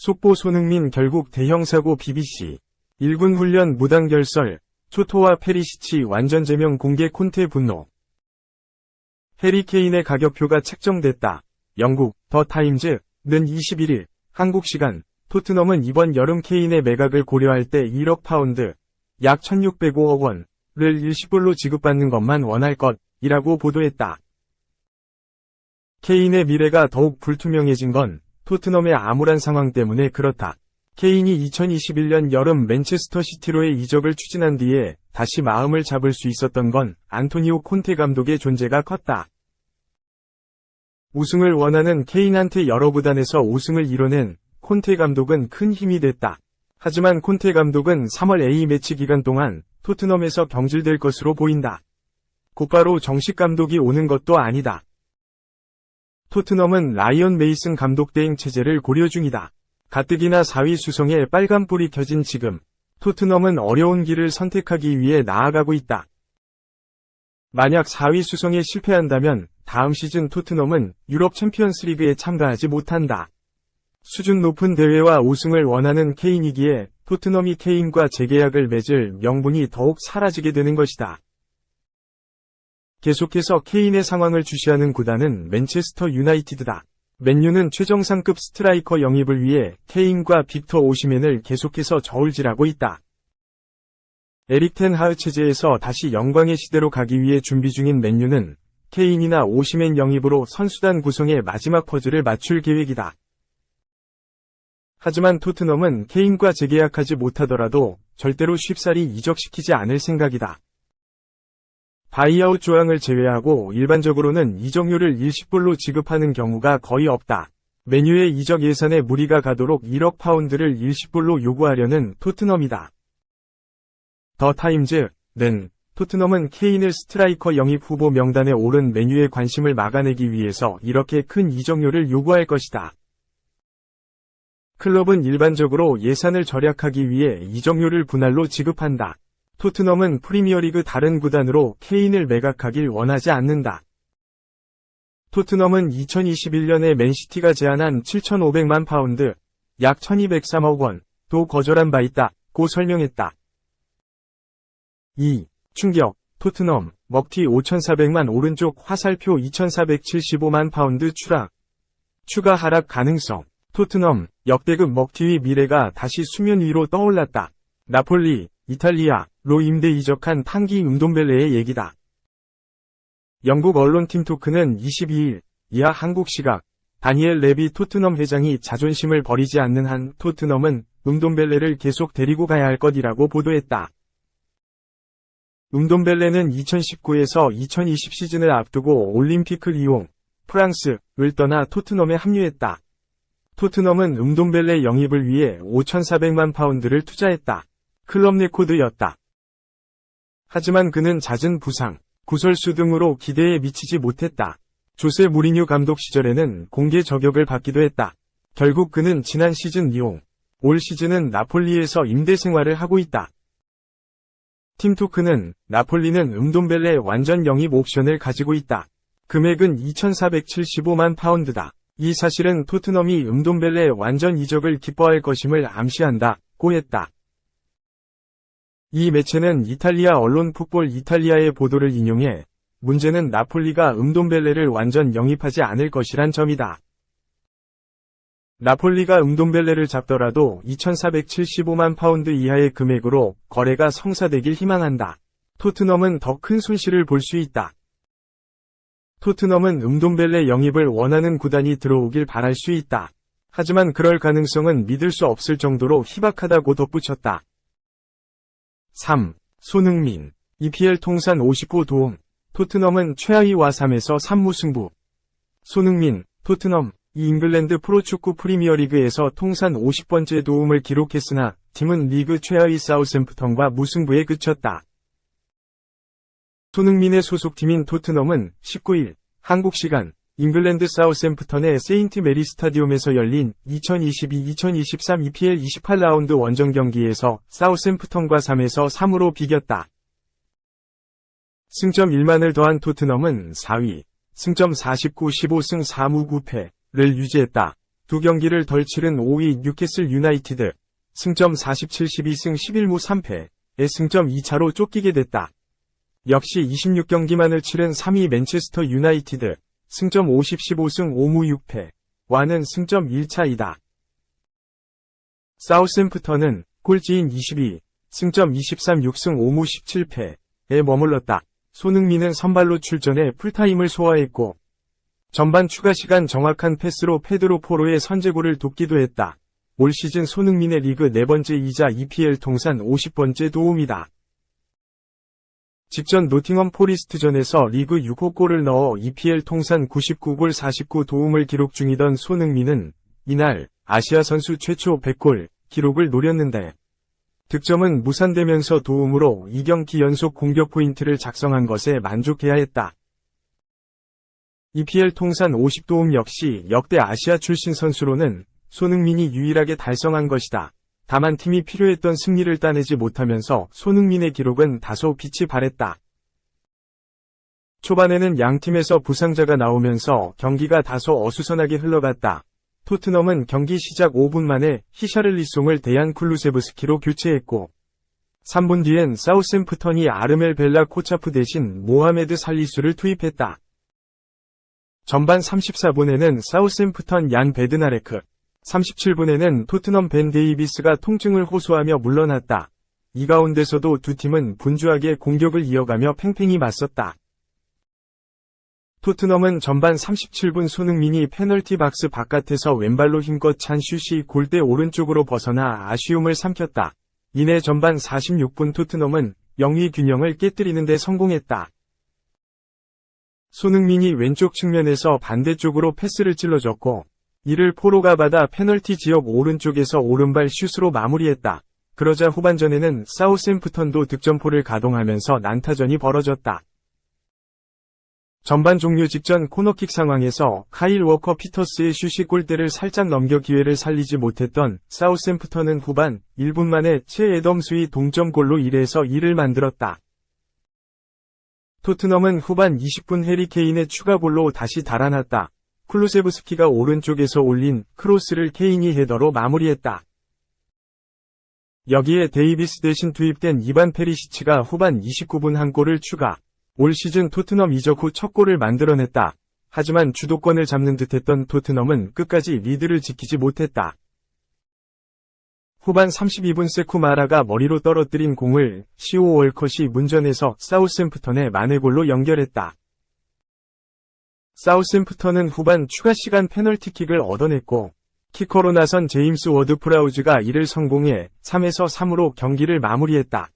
속보 손흥민 결국 대형 사고 BBC 1군 훈련 무단 결설. 초토와 페리시치 완전 제명 공개 콘테 분노. 해리 케인의 가격표가 책정됐다. 영국 더 타임즈는 21일 한국 시간 토트넘은 이번 여름 케인의 매각을 고려할 때 1억 파운드 약 1605억 원을 일시불로 지급받는 것만 원할 것 이라고 보도했다. 케인의 미래가 더욱 불투명해진 건 토트넘의 암울한 상황 때문에 그렇다. 케인이 2021년 여름 맨체스터 시티로의 이적을 추진한 뒤에 다시 마음을 잡을 수 있었던 건 안토니오 콘테 감독의 존재가 컸다. 우승을 원하는 케인한테 여러 구단에서 우승을 이뤄낸 콘테 감독은 큰 힘이 됐다. 하지만 콘테 감독은 3월 A 매치 기간 동안 토트넘에서 경질될 것으로 보인다. 곧바로 정식 감독이 오는 것도 아니다. 토트넘은 라이언 메이슨 감독 대행 체제를 고려 중이다. 가뜩이나 4위 수성에 빨간불이 켜진 지금 토트넘은 어려운 길을 선택하기 위해 나아가고 있다. 만약 4위 수성에 실패한다면 다음 시즌 토트넘은 유럽 챔피언스 리그에 참가하지 못한다. 수준 높은 대회와 우승을 원하는 케인이기에 토트넘이 케인과 재계약을 맺을 명분이 더욱 사라지게 되는 것이다. 계속해서 케인의 상황을 주시하는 구단은 맨체스터 유나이티드다. 맨유는 최정상급 스트라이커 영입을 위해 케인과 빅터 오시멘을 계속해서 저울질하고 있다. 에릭 텐 하흐 체제에서 다시 영광의 시대로 가기 위해 준비 중인 맨유는 케인이나 오시멘 영입으로 선수단 구성의 마지막 퍼즐을 맞출 계획이다. 하지만 토트넘은 케인과 재계약하지 못하더라도 절대로 쉽사리 이적시키지 않을 생각이다. 바이아웃 조항을 제외하고 일반적으로는 이적료를 일시불로 지급하는 경우가 거의 없다. 메뉴의 이적 예산에 무리가 가도록 1억 파운드를 일시불로 요구하려는 토트넘이다. 더 타임즈는 토트넘은 케인을 스트라이커 영입 후보 명단에 오른 메뉴의 관심을 막아내기 위해서 이렇게 큰 이적료를 요구할 것이다. 클럽은 일반적으로 예산을 절약하기 위해 이적료를 분할로 지급한다. 토트넘은 프리미어리그 다른 구단으로 케인을 매각하길 원하지 않는다. 토트넘은 2021년에 맨시티가 제안한 7,500만 파운드, 약 1,203억 원도 거절한 바 있다, 고 설명했다. 2. 충격, 토트넘, 먹튀 5,400만 오른쪽 화살표 2,475만 파운드 추락. 추가 하락 가능성, 토트넘, 역대급 먹튀의 미래가 다시 수면 위로 떠올랐다. 나폴리, 이탈리아 로 임대 이적한 탕기 음돈벨레의 얘기다. 영국 언론 팀 토크는 22일 이하 한국 시각 다니엘 레비 토트넘 회장이 자존심을 버리지 않는 한 토트넘은 음돈벨레를 계속 데리고 가야 할 것이라고 보도했다. 음돈벨레는 2019에서 2020 시즌을 앞두고 올림피크 리옹, 프랑스를 떠나 토트넘에 합류했다. 토트넘은 음돈벨레 영입을 위해 5,400만 파운드를 투자했다. 클럽 레코드였다. 하지만 그는 잦은 부상, 구설수 등으로 기대에 미치지 못했다. 조세 무리뉴 감독 시절에는 공개 저격을 받기도 했다. 결국 그는 지난 시즌 리옹, 올 시즌은 나폴리에서 임대 생활을 하고 있다. 팀 토크는 나폴리는 음돈벨레 완전 영입 옵션을 가지고 있다. 금액은 2,475만 파운드다. 이 사실은 토트넘이 음돈벨레 완전 이적을 기뻐할 것임을 암시한다. 고 했다. 이 매체는 이탈리아 언론 풋볼 이탈리아의 보도를 인용해 문제는 나폴리가 음돈벨레를 완전 영입하지 않을 것이란 점이다. 나폴리가 음돈벨레를 잡더라도 2,475만 파운드 이하의 금액으로 거래가 성사되길 희망한다. 토트넘은 더 큰 손실을 볼 수 있다. 토트넘은 음돈벨레 영입을 원하는 구단이 들어오길 바랄 수 있다. 하지만 그럴 가능성은 믿을 수 없을 정도로 희박하다고 덧붙였다. 3. 손흥민 EPL 통산 55도움 토트넘은 최하위와 3에서 3무승부 손흥민, 토트넘, 이 잉글랜드 프로축구 프리미어리그에서 통산 50번째 도움을 기록했으나 팀은 리그 최하위 사우샘프턴과 무승부에 그쳤다. 손흥민의 소속팀인 토트넘은 19일 한국 시간 잉글랜드 사우샘프턴의 세인트 메리 스타디움에서 열린 2022-2023 EPL 28라운드 원정 경기에서 사우샘프턴과 3에서 3으로 비겼다. 승점 1만을 더한 토트넘은 4위, 승점 49 15승 4무 9패를 유지했다. 두 경기를 덜 치른 5위 뉴캐슬 유나이티드, 승점 47 12승 11무 3패의 승점 2차로 쫓기게 됐다. 역시 26경기만을 치른 3위 맨체스터 유나이티드, 승점 50 15승 5무 6패 와는 승점 1차이다. 사우샘프턴은 꼴찌인 22, 승점 23 6승 5무 17패에 머물렀다. 손흥민은 선발로 출전해 풀타임을 소화했고 전반 추가 시간 정확한 패스로 페드로 포로의 선제골을 돕기도 했다. 올 시즌 손흥민의 리그 네 번째이자 EPL 통산 50번째 도움이다. 직전 노팅엄 포리스트전에서 리그 6호 골을 넣어 EPL 통산 99골 49 도움을 기록 중이던 손흥민은 이날 아시아 선수 최초 100골 기록을 노렸는데 득점은 무산되면서 도움으로 2경기 연속 공격 포인트를 작성한 것에 만족해야 했다. EPL 통산 50도움 역시 역대 아시아 출신 선수로는 손흥민이 유일하게 달성한 것이다. 다만 팀이 필요했던 승리를 따내지 못하면서 손흥민의 기록은 다소 빛이 발했다. 초반에는 양팀에서 부상자가 나오면서 경기가 다소 어수선하게 흘러갔다. 토트넘은 경기 시작 5분 만에 히샤를리송을 대한 쿨루세브스키로 교체했고 3분 뒤엔 사우샘프턴이 아르멜 벨라 코차프 대신 모하메드 살리수를 투입했다. 전반 34분에는 사우샘프턴 얀 베드나레크, 37분에는 토트넘 벤 데이비스가 통증을 호소하며 물러났다. 이 가운데서도 두 팀은 분주하게 공격을 이어가며 팽팽히 맞섰다. 토트넘은 전반 37분 손흥민이 페널티 박스 바깥에서 왼발로 힘껏 찬 슛이 골대 오른쪽으로 벗어나 아쉬움을 삼켰다. 이내 전반 46분 토트넘은 영위 균형을 깨뜨리는 데 성공했다. 손흥민이 왼쪽 측면에서 반대쪽으로 패스를 찔러줬고 이를 포로가 받아 페널티 지역 오른쪽에서 오른발 슛으로 마무리했다. 그러자 후반전에는 사우샘프턴도 득점포를 가동하면서 난타전이 벌어졌다. 전반 종료 직전 코너킥 상황에서 카일 워커 피터스의 슛이 골대를 살짝 넘겨 기회를 살리지 못했던 사우샘프턴은 후반 1분 만에 채 애덤스의 동점골로 1에서 2를 만들었다. 토트넘은 후반 20분 해리 케인의 추가골로 다시 달아났다. 쿨루세브스키가 오른쪽에서 올린 크로스를 케인이 헤더로 마무리했다. 여기에 데이비스 대신 투입된 이반 페리시치가 후반 29분 한 골을 추가. 올 시즌 토트넘 이적 후 첫 골을 만들어냈다. 하지만 주도권을 잡는 듯했던 토트넘은 끝까지 리드를 지키지 못했다. 후반 32분 세쿠마라가 머리로 떨어뜨린 공을 시오 월컷이 문전에서 사우샘프턴의 만회골로 연결했다. 사우샘프턴은 후반 추가 시간 페널티킥을 얻어냈고 키커로 나선 제임스 워드 프라우즈가 이를 성공해 3에서 3으로 경기를 마무리했다.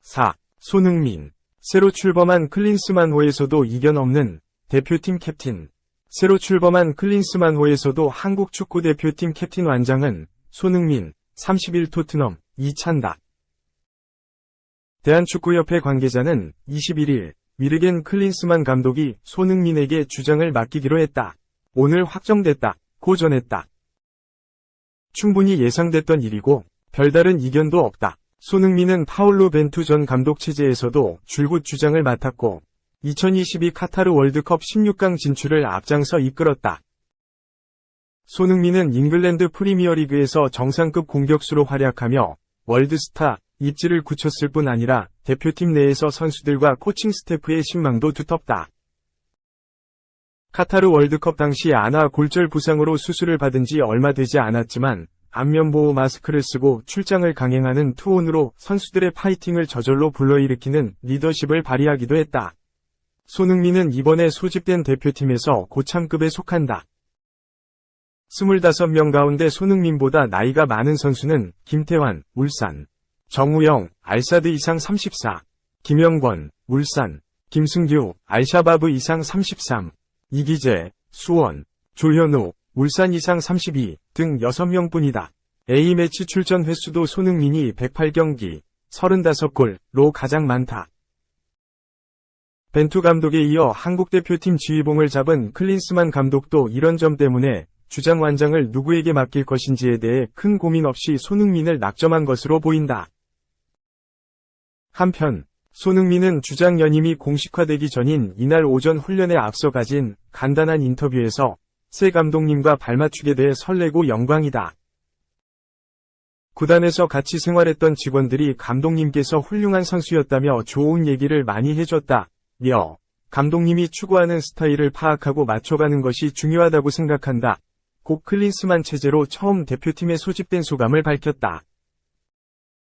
4. 손흥민 새로 출범한 클린스만호에서도 이견 없는 대표팀 캡틴 새로 출범한 클린스만호에서도 한국 축구 대표팀 캡틴 완장은 손흥민 31 토트넘 이찬다. 대한축구협회 관계자는 21일 위르겐 클린스만 감독이 손흥민에게 주장을 맡기기로 했다. 오늘 확정됐다. 고 전했다. 충분히 예상됐던 일이고 별다른 이견도 없다. 손흥민은 파울로 벤투 전 감독 체제에서도 줄곧 주장을 맡았고 2022 카타르 월드컵 16강 진출을 앞장서 이끌었다. 손흥민은 잉글랜드 프리미어리그에서 정상급 공격수로 활약하며 월드스타 입지를 굳혔을 뿐 아니라 대표팀 내에서 선수들과 코칭 스태프의 신망도 두텁다. 카타르 월드컵 당시 아나 골절 부상으로 수술을 받은 지 얼마 되지 않았지만 안면보호 마스크를 쓰고 출장을 강행하는 투혼으로 선수들의 파이팅을 저절로 불러일으키는 리더십을 발휘하기도 했다. 손흥민은 이번에 소집된 대표팀에서 고참급에 속한다. 25명 가운데 손흥민보다 나이가 많은 선수는 김태환, 울산, 정우영, 알사드 이상 34, 김영권, 울산, 김승규, 알샤바브 이상 33, 이기재, 수원, 조현우, 울산 이상 32 등 6명뿐이다. A매치 출전 횟수도 손흥민이 108경기, 35골로 가장 많다. 벤투 감독에 이어 한국 대표팀 지휘봉을 잡은 클린스만 감독도 이런 점 때문에 주장 완장을 누구에게 맡길 것인지에 대해 큰 고민 없이 손흥민을 낙점한 것으로 보인다. 한편 손흥민은 주장 연임이 공식화되기 전인 이날 오전 훈련에 앞서 가진 간단한 인터뷰에서 새 감독님과 발맞추게 돼 설레고 영광이다. 구단에서 같이 생활했던 직원들이 감독님께서 훌륭한 선수였다며 좋은 얘기를 많이 해줬다. 며 감독님이 추구하는 스타일을 파악하고 맞춰가는 것이 중요하다고 생각한다. 고 클린스만 체제로 처음 대표팀에 소집된 소감을 밝혔다.